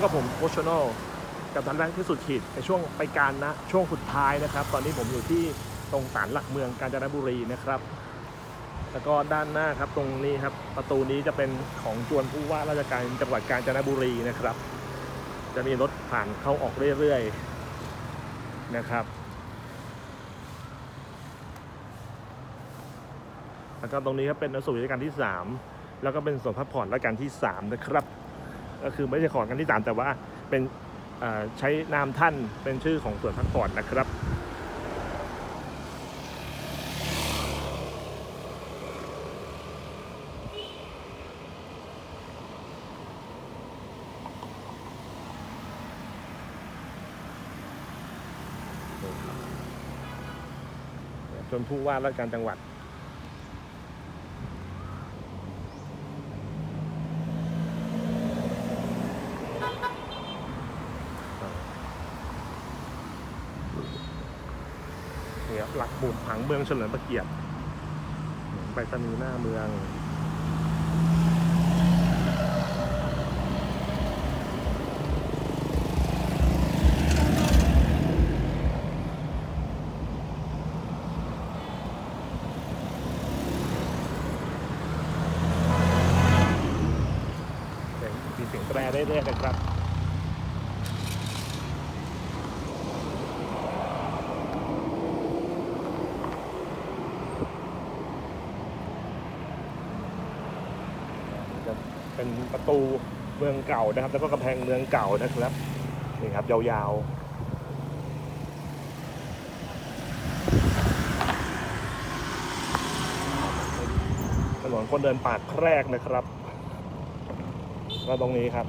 วกกับผมโอชโนกับทันแรกที่สุดขีดในช่วงไปการนะช่วงสุดท้ายนะครับ ตอนนี้ผมอยู่ที่ตรงศาลหลักเมืองกาญจนบุรีนะครับ แล้วก็ด้านหน้าครับตรงนี้ครับประตูนี้จะเป็นของจวนผู้ว่าราชการจังหวัดกาญจนบุรีนะครับ จะมีรถผ่านเข้าออกเรื่อยๆนะครับ แล้วก็ตรงนี้ครับเป็นอนุสาวรีย์รัชกาลที่ 3 แล้วก็เป็นส่วนพักผ่อนรัชกาลที่ 3 นะครับ ก็คือไม่ใช่ของรัชกาลที่3แต่ว่าเป็นใช้นามท่านเป็นชื่อของส่วนพักผ่อนนะครับจนผู้ว่าราชการจังหวัดี้ยหลักหมุดผังเมืองเฉลิมพระเกียรติไปรษณีหน้าเมืองเสียงมีเสียงแตรได้เรื่อยๆนะครับ จะ เป็นประตูเมืองเก่านะครับ แล้วก็กำแพงเมืองเก่านะครับนี่ครับยาวๆถนนคนเดินปากแพรกนะครับก็ตรงนี้ครับ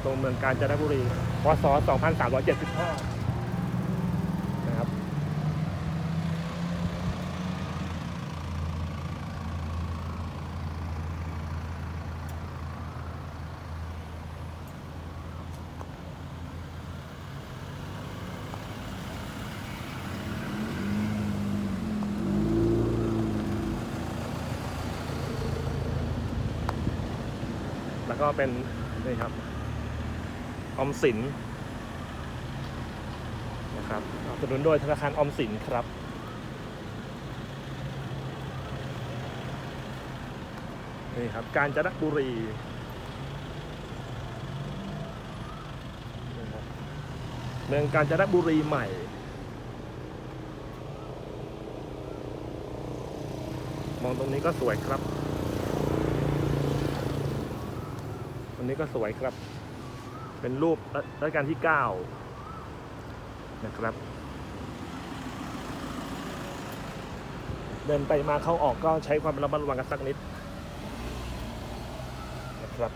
นี่ครับประตูเมืองกาญจนบุรีพศ 2375 นะครับ แล้วก็เป็นนี่ครับ ออมสินนะครับสนับสนุนโดยธนาคารออมสินครับนี่ครับกาญจนบุรีนี่ครับเมืองกาญจนบุรีใหม่มองตรงนี้ก็สวยครับ ตรงนี้ก็สวยครับ เป็นรูปรัชกาลที่ 9 นะครับ เดินไปมาเข้าออกก็ใช้ความระมัดระวังกันสักนิดนะครับ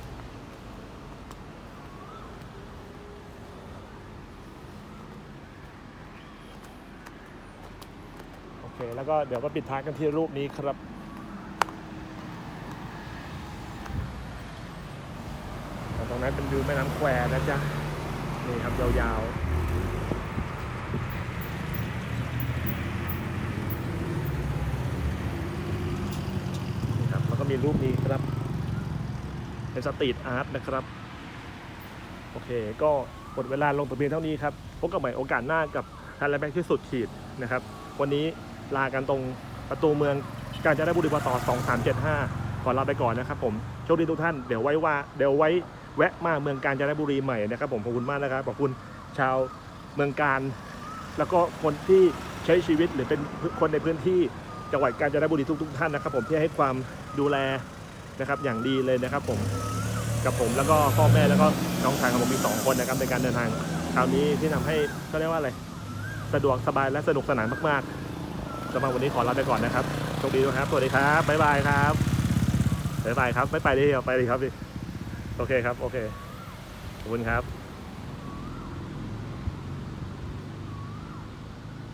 โอเคแล้วก็เดี๋ยวก็ปิดท้ายกันที่รูปนี้ครับ ตรงนั้นเป็นวิวแม่น้ำแควนะจ๊ะ นี่ครับยาวๆนี่ครับแล้วก็มีรูปนี้ครับ เป็นสตรีทอาร์ตนะครับ โอเค ก็หมดเวลาลงตัวเพียงเท่านี้ครับ พบกันใหม่โอกาสหน้ากับทันและแบงที่สุดขีดนะครับ วันนี้ลากันตรงประตูเมืองกาญจนบุรีปต2375ขอลาไปก่อนนะครับผม โชคดีทุกท่าน เดี๋ยวไว้ว่า เดี๋ยวไว้ แวะมาเมืองกาญจนบุรีใหม่นะครับผมขอบคุณมากนะครับขอบคุณชาวเมืองการ แล้วก็คนที่ใช้ชีวิตหรือเป็นคนในพื้นที่จังหวัดกาญจนบุรีทุกๆท่านนะครับ ผมที่ให้ความดูแลนะครับอย่างดีเลยนะครับผมกับผมแล้วก็พ่อแม่แล้วก็น้องชายของผมมีสองคนนะครับในการเดินทางคราวนี้ที่ทำให้เขาเรียกว่าอะไรสะดวกสบายและสนุกสนานมากๆสำหรับวันนี้ขอลาไปก่อนนะครับโชคดีด้วยครับสวัสดีครับบ๊ายบายครับบ๊ายบายครับไม่ไปดิเอาไปดิครับดิ โอเคครับ โอเค ขอบคุณครับ